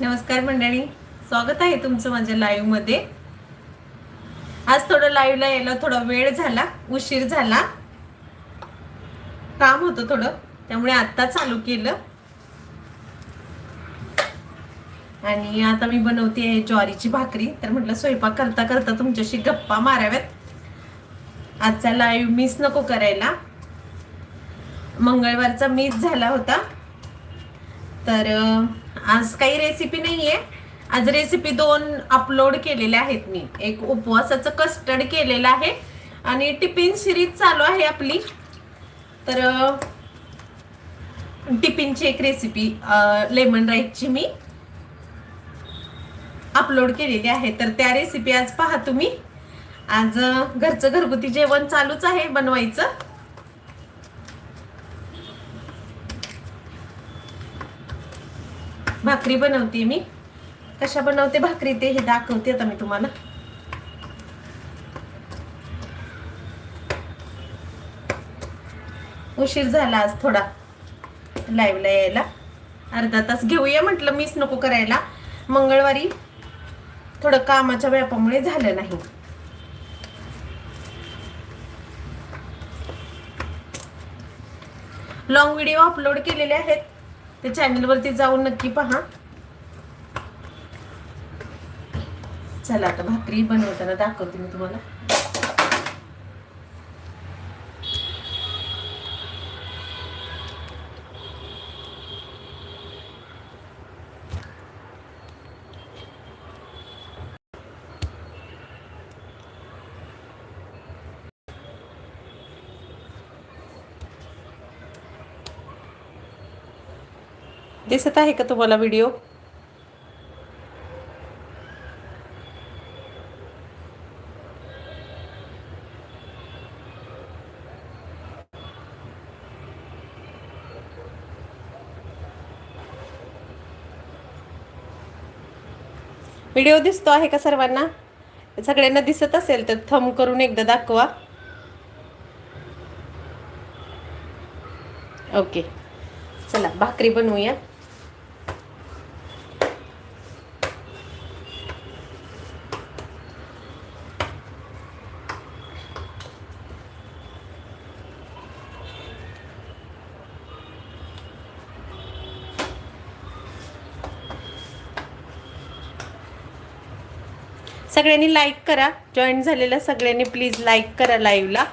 नमस्कार मंडळी स्वागत आहे तुमचं माझ्या लाईव्हमध्ये आज थोडं लाईव्हला यायला थोडा वेळ झाला उशीर झाला. काम होतं थोडं त्यामुळे आत्ता चालू केलं. आणि आता मी बनवते आहे ज्वारीची भाकरी तर म्हटलं स्वयंपाक करता करता तुमच्याशी गप्पा माराव्यात. आजचा लाईव्ह मिस नको करायला. मंगळवारचा मिस झाला होता. तर आज काही रेसिपी नाहीये. आज रेसिपी दोन अपलोड केलेल्या आहेत मी. एक उपवासाचं कस्टर्ड केलेलं आहे आणि टिफिन सिरीज चालू आहे आपली. तर टिफिनची एक रेसिपी लेमन राईसची मी अपलोड केलेली आहे. तर त्या रेसिपी आज पहा तुम्ही. आज घरचं घरगुती जेवण चालूच आहे बनवायचं. भाकरी बनवते मी. कशा बनवते भाकरी ते हे दाखवते आता मी तुम्हाला. उशीर झाला आज थोडा. लाईव्हला यायला. अर्धा तास घेऊया म्हटलं मीच नको करायला. मंगळवारी थोडं कामाच्या व्यापामुळे झालं नाही. लॉंग व्हिडिओ अपलोड केलेले आहेत. ते चॅनलवरती जाऊन नक्की पहा. चला आता भाकरी बनवताना दाखवते मी तुम्हाला. दिसत आहे का तुम्हाला व्हिडिओ व्हिडिओ दिसतो आहे का सर्वांना? सगळ्यांना दिसत असेल तर थम करून एकदा दाखवा. ओके चला भाकरी बनवूया. सगळ्यांनी लाईक करा. जॉईन झालेल्या सगळ्यांनी प्लीज लाईक करा लाईव्हला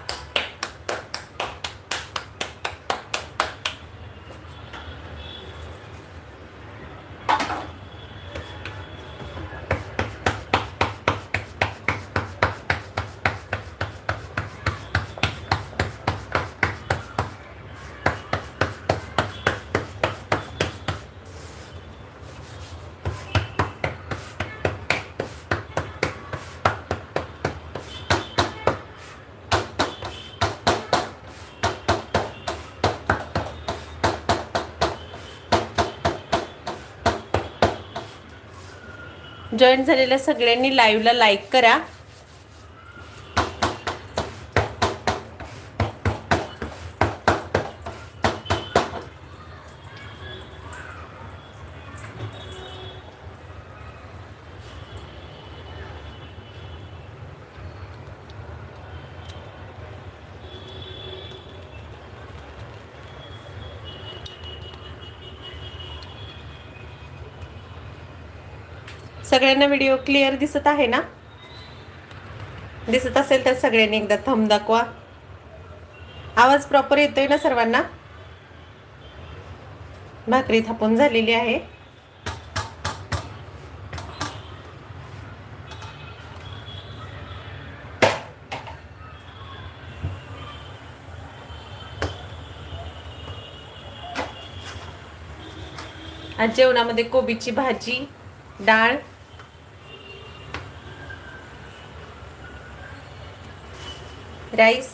जॉईन झालेल्या सगळ्यांनी लाईव्हला लाईक करा. सगळ्यांना व्हिडिओ क्लिअर दिसत आहे ना? दिसत असेल तर सगळ्यांनी एकदा थंब दाखवा. आवाज प्रॉपर येतोय ना सर्वांना? भाकरी थापून झालेली आहे. आज जेवणामध्ये कोबीची भाजी डाळ राईस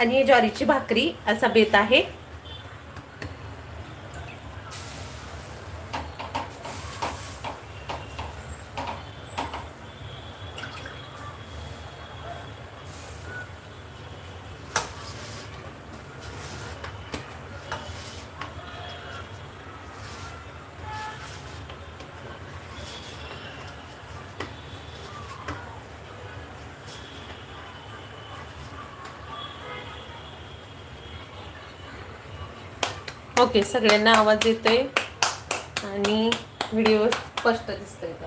आणि ज्वारीची भाकरी असा बेत आहे. ओके सगळ्यांना आवाज येतोय आणि व्हिडिओ स्पष्ट दिसतोय. का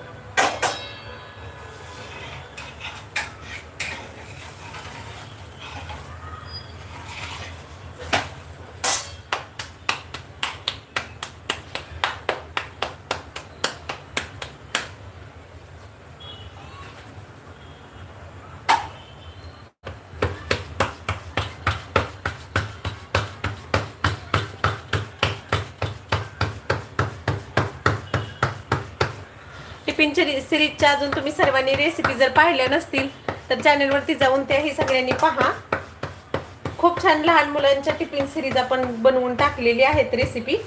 टिफिन सिरीजच्या अजून तुम्ही सर्वांनी रेसिपी जर पाहिल्या नसतील तर चॅनलवरती जाऊन त्याही सगळ्यांनी पहा. खूप छान लहान मुलांच्या टिफिन सिरीज आपण बनवून टाकलेली आहेत रेसिपी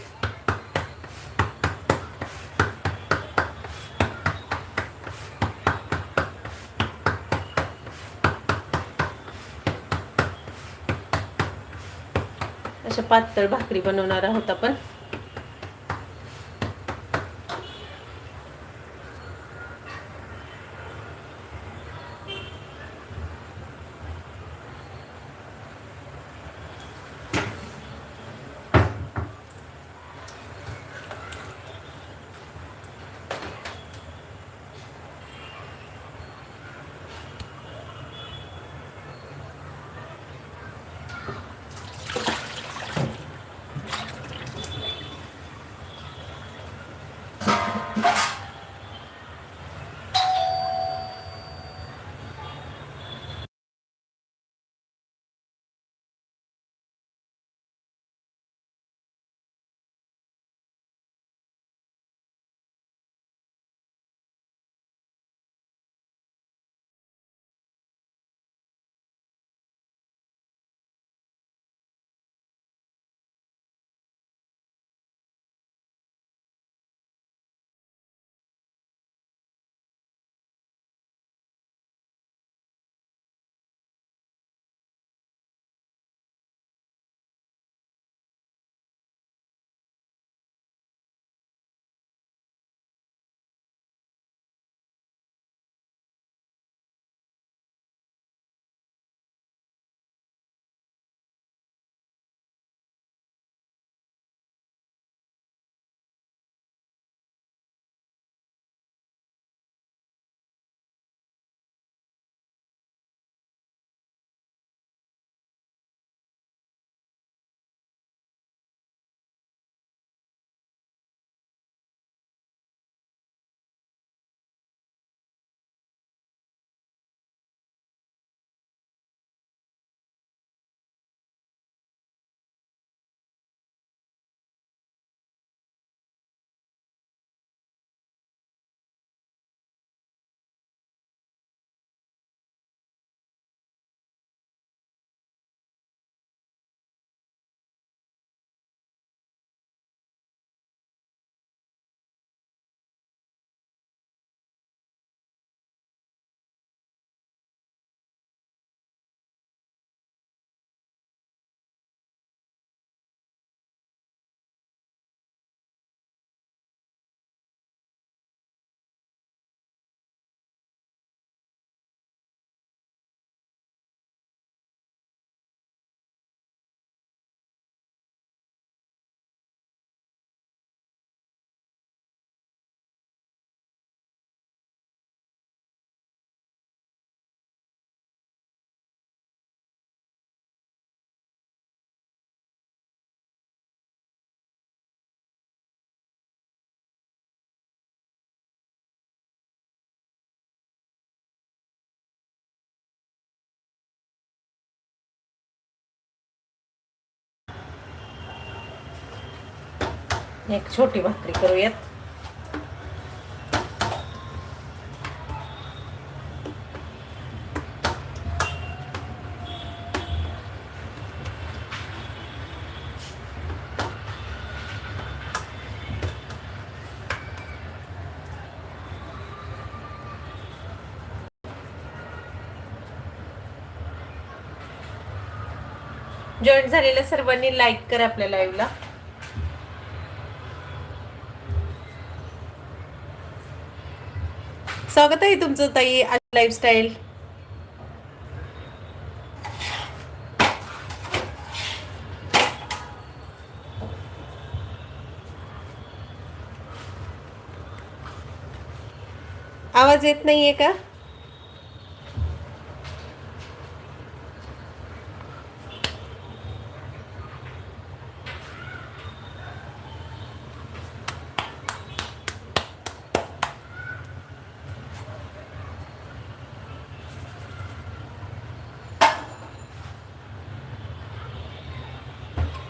अशा पातळ भाकरी बनवणार आहोत आपण. Bye. एक छोटी भाकरी करूयात. जॉईन झालेल्या सर्वांनी लाईक करा आपल्या लाईव्हला स्वागत आहे तुमचं ताई लाईफस्टाईल आवाज येत नाहीये का?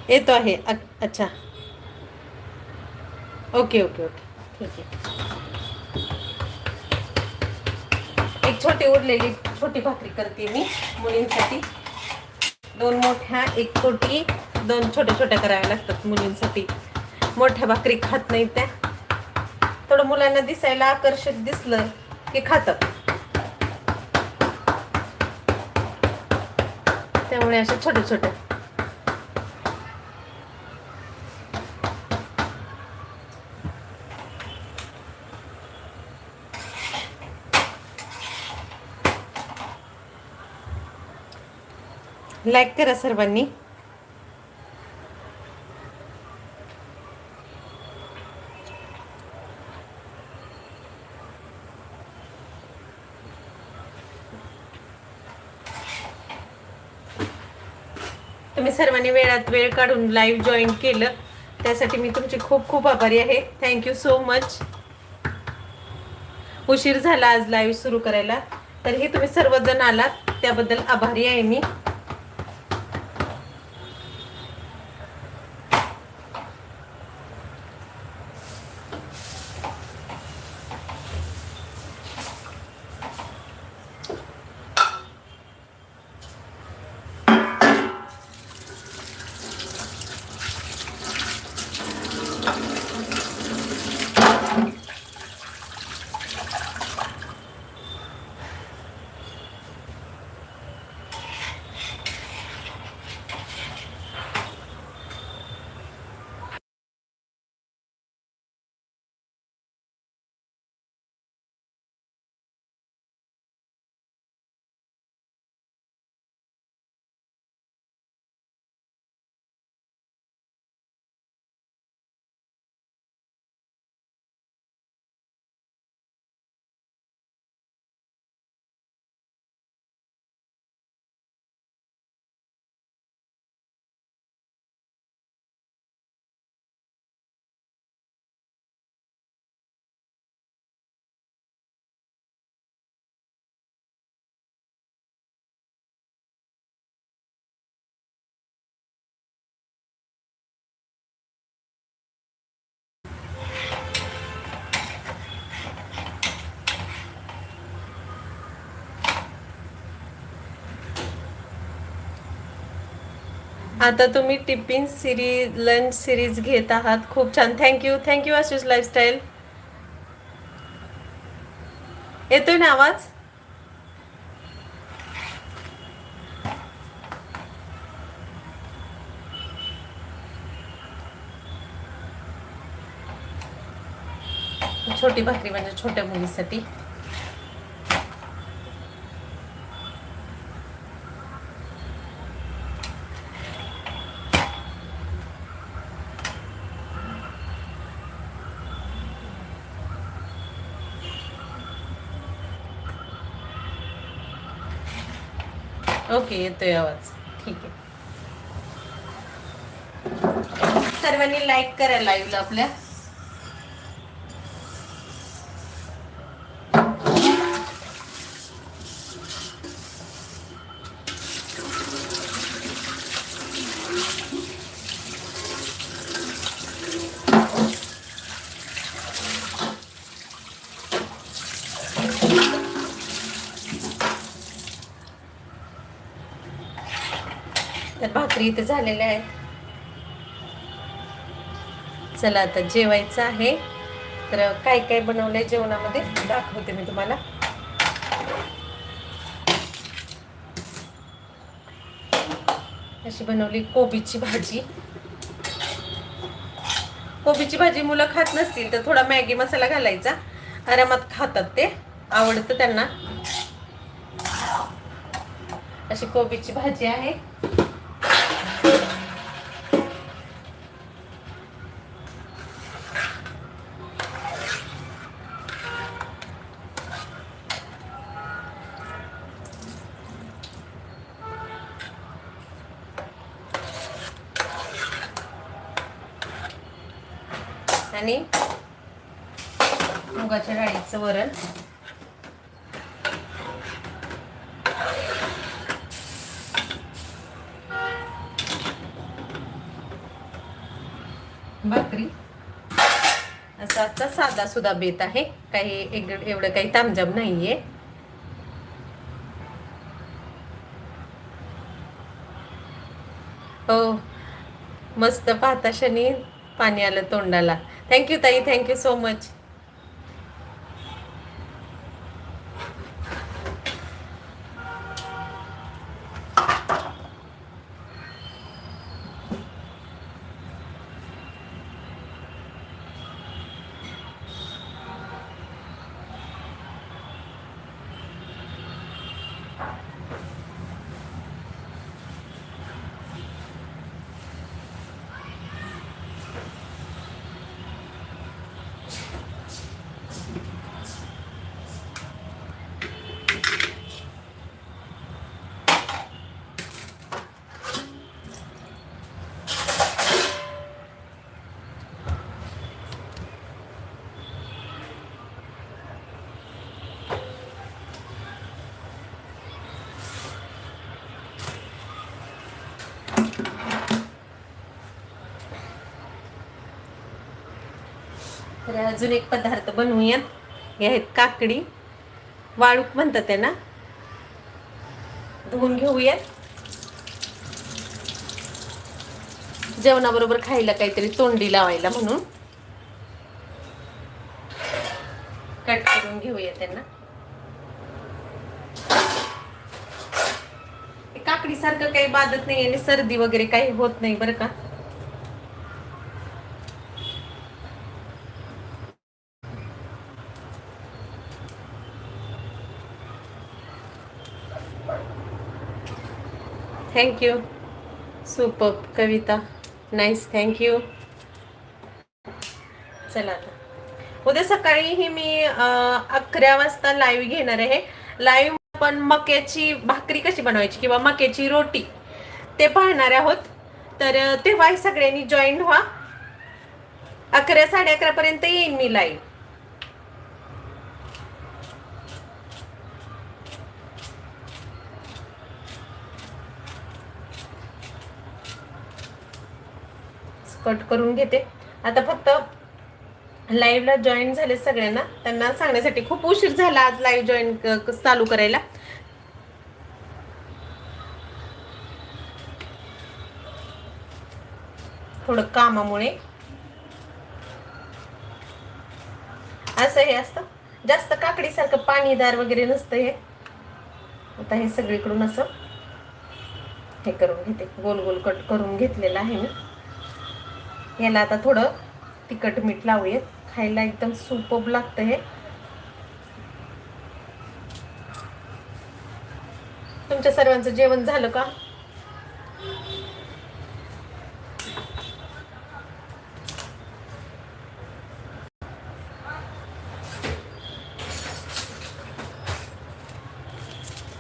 येतो आहे. अच्छा. Okay okay okay. ठीक आहे. एक छोटी उरलेली छोटी भाकरी करते मी मुलींसाठी. दोन मोठ्या एक छोटी. दोन छोट्या छोट्या कराव्या लागतात मुलींसाठी. मोठ्या भाकरी खात नाही त्या. थोडं मुलांना दिसायला आकर्षक दिसलं की खातात. त्यामुळे अशा छोट्या छोट्या लाईक करा सर्वांनी. तुम्ही सर्वांनी वेळात वेळ काढून लाईव्ह जॉईन केलं. त्यासाठी मी तुमची खूप खूप आभारी आहे. थँक्यू सो मच उशीर झाला आज लाईव्ह सुरू करायला. तरीही तुम्ही सर्वजण आलात. त्याबद्दल आभारी आहे मी. आता तुम्ही टिफिन सिरीज लंच सिरीज घेत आहात. खूप छान. थँक्यू थँक्यू आशिष लाईफस्टाईल येतोय ना आवाज? छोटी भाकरी म्हणजे छोट्या मुलीसाठी. ओके येतोय आवाज. ठीक आहे. सर्वांनी लाईक करा लाईव्हला आपल्या तर भाकरी इथे झालेल्या आहेत. चला आता जेवायचं आहे. तर काय काय बनवलंय जेवणामध्ये दाखवते मी तुम्हाला. अशी बनवली कोबीची भाजी. कोबीची भाजी मुलं खात नसतील तर थोडा मॅगी मसाला घालायचा. आरामात खातात ते. आवडतं त्यांना. अशी कोबीची भाजी आहे. भाकरी. असा आजचा साधा सुद्धा बेत आहे. काही एवढं काही तामजाम नाहीये. हो. मस्त पाहता शनी पाणी आलं तोंडाला. थँक्यू ताई. थँक्यू सो मच तर अजून एक पदार्थ बनवूयात. हे आहेत काकडी. वाळूक म्हणतात त्यांना. धुवून घेऊयात. जेवणाबरोबर खायला काहीतरी तोंडी लावायला म्हणून. कट करून घेऊया त्यांना. काकडी सारखं काही बाधत नाही आणि सर्दी वगैरे काही होत नाही बरं का. Thank you super Kavita nice thank you चला आता. उद्या सकाळीही मी अकरा वाजता लाईव्ह घेणार आहे. लाईव्ह आपण मक्याची भाकरी कशी बनवायची किंवा मक्याची रोटी ते पाहणार आहोत. तर तेव्हाही सगळ्यांनी जॉईन व्हा. अकरा साडे अकरा पर्यंत येईन मी लाईव्ह कट करून घेते. आता फक्त लाईव्हला जॉईन झाले सगळ्यांना. त्यांना सांगण्यासाठी खूप उशीर झाला आज लाईव्ह जॉईन चालू करायला. थोडं कामामुळे. असं हे असतं. जास्त काकडीसारखं पाणीदार वगैरे नसतं हे. आता हे सगळीकडून असं हे करून घेते. गोल गोल कट करून घेतलेलं आहे मी. याला आता थोडं तिखट मीठ लावूयात. खायला एकदम सुपब लागतं हे. तुमच्या सर्वांचं जेवण झालं का?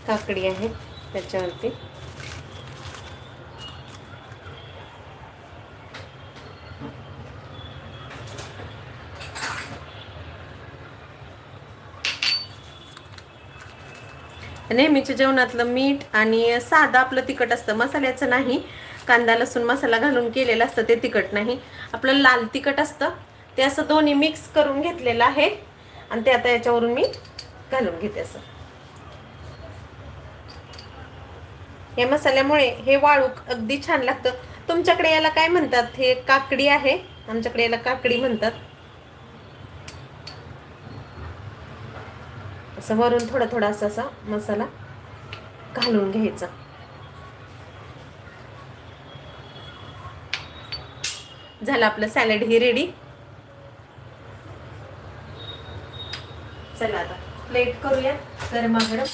काकडी आहे त्याच्यावरती. नेहमीच्या जेवणातलं मीठ आणि साधं आपलं तिखट असतं. मसाल्याचं नाही. कांदा लसूण मसाला घालून केलेलं असतं ते तिखट नाही. आपलं लाल तिखट असतं. ते असं दोन्ही मिक्स करून घेतलेलं आहे. आणि ते आता याच्यावरून मी घालून घेते असं. या मसाल्यामुळे हे वाळूक अगदी छान लागतं. तुमच्याकडे याला काय म्हणतात? हे काकडी आहे. आमच्याकडे याला काकडी म्हणतात. असं वरून थोडा थोडा असा असा मसाला घालून घ्यायचा. झालं आपलं सॅलड ही रेडी चला आता प्लेट करूया. तर ताट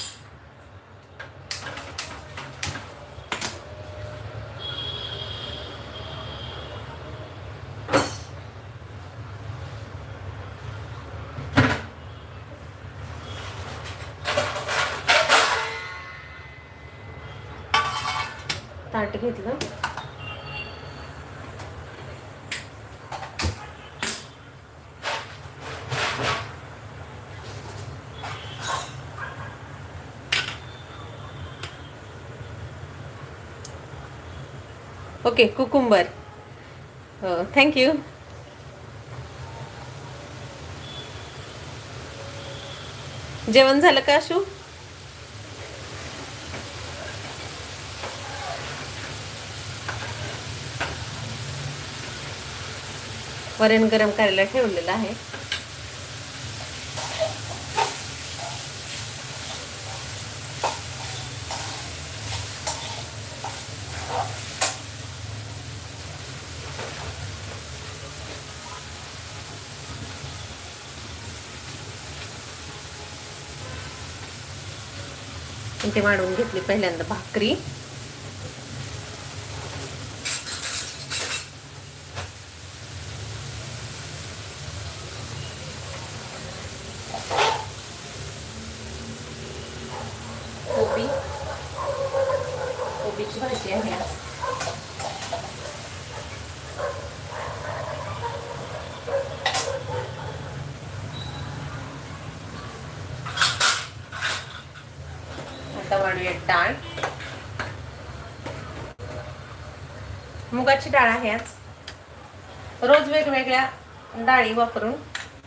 घेतलं. Okay cucumber. थँक्यू जेवण झालं का शू वरण गरम करायला ठेवलेलं आहे. ते वाढवून घेतली पहिल्यांदा भाकरी कोबी कोबीची भाजी आहे आज. डाळ. मुगाची डाळ आहे आज. रोज वेगवेगळ्या डाळी वापरून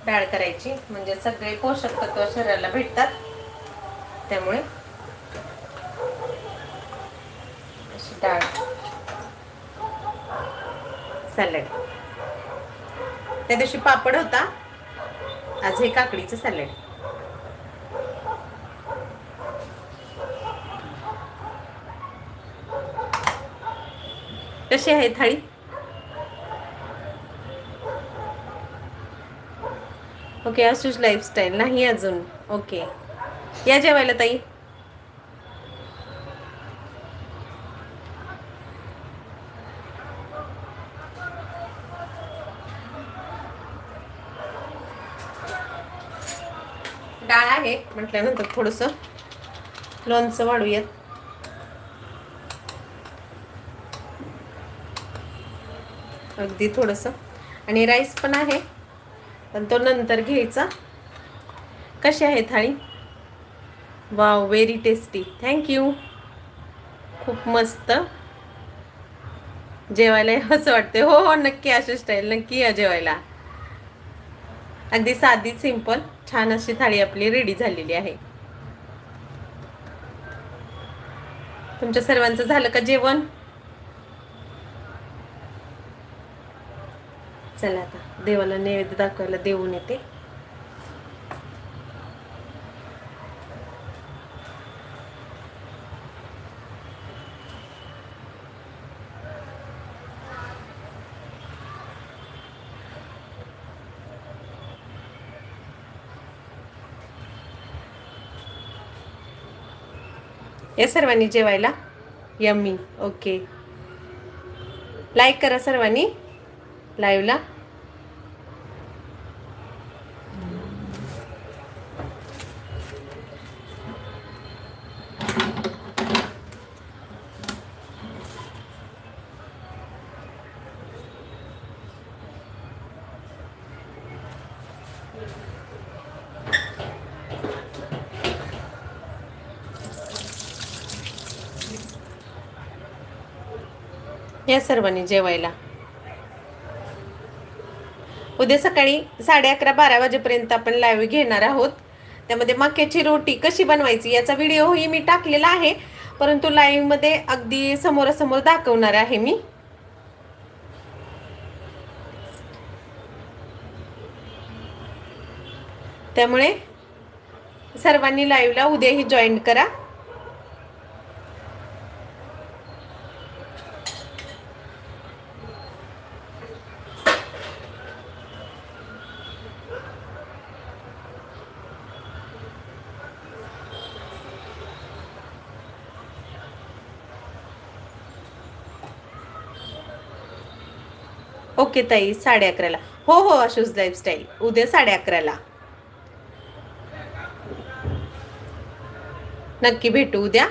डाळ करायची. म्हणजे सगळे पोषक तत्व शरीराला भेटतात. त्यामुळे अशी डाळ. सॅलड. त्या दिवशी पापड होता. आज हे काकडीचं सॅलड. कशी आहे थाळी? ओके आशुष लाईफस्टाईल नाही अजून. ओके या जेवायला ताई. डाळ आहे म्हटल्यानंतर थोडस लोणचं वाढूयात. अगदी थोडंसं. आणि राईस पण आहे. पण तो नंतर घ्यायचा. कशी आहे थाळी? Wow very tasty thank you खूप मस्त. जेवायला असं वाटते हो हो नक्की अशी स्टाईल नक्की या जेवायला. अगदी साधी सिंपल छान अशी थाळी आपली रेडी झालेली आहे. तुमच्या सर्वांचं झालं का जेवण? चला आता देवाला नैवेद्य दाखवायला देऊन येते. या सर्वांनी जेवायला? यम्मी ओके लाईक करा सर्वांनी. लाईव्हला या सर्वांनी जेवायला. उद्या सकाळी साडे अकरा बारा वाजेपर्यंत आपण लाईव्ह घेणार आहोत. त्यामध्ये मक्याची रोटी कशी बनवायची याचा व्हिडिओही मी टाकलेला आहे. परंतु लाईव्हमध्ये अगदी समोरासमोर दाखवणार आहे मी. त्यामुळे सर्वांनी लाईव्हला उद्याही जॉईन करा. ओके ताई साडे अकराला. हो हो आशूज लाईफस्टाईल उद्या साडे अकराला. नक्की भेटू उद्या.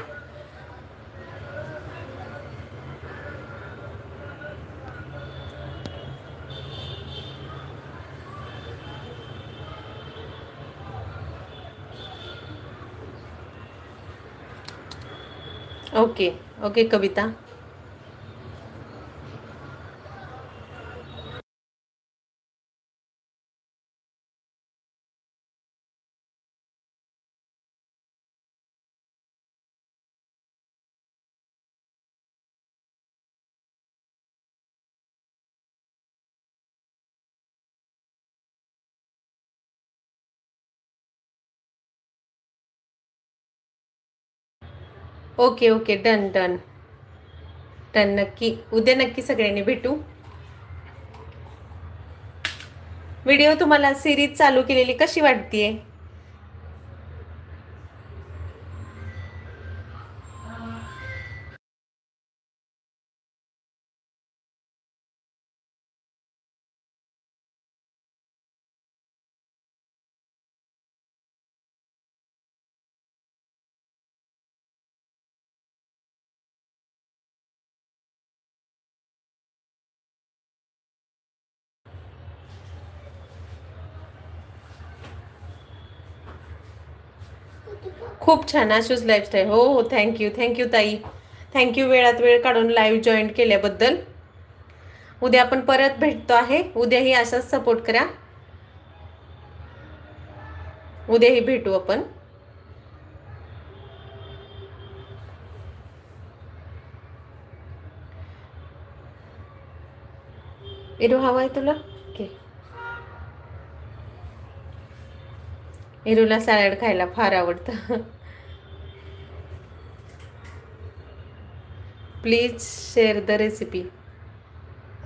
Okay okay Kavita. Okay okay done done done नक्की. उद्या नक्की सगळ्यांनी भेटू. व्हिडिओ तुम्हाला सिरीज चालू केलेली कशी वाटतेय? खूप छान आशूज लाईफस्टाईल हो हो थँक्यू थँक्यू ताई. थँक्यू वेळात वेळ काढून लाईव्ह जॉईन केल्याबद्दल. उद्या आपण परत भेटतो आहे. उद्याही असाच सपोर्ट करा. उद्याही भेटू आपण. इरू हवा आहे तुला? हिरूला सॅलड खायला फार आवडतं. Please share the recipe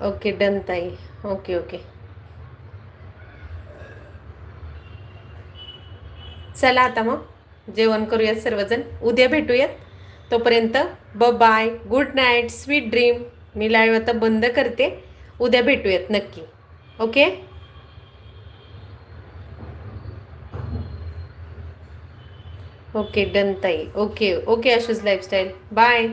okay done ताई. ओके ओके चला आता मग जेवण करूयात सर्वजण. उद्या भेटूयात. तोपर्यंत ब bye good night sweet dream. मी लाईव्ह आता बंद करते. उद्या भेटूयात नक्की. ओके ओके डन ताई okay okay Ashu's lifestyle bye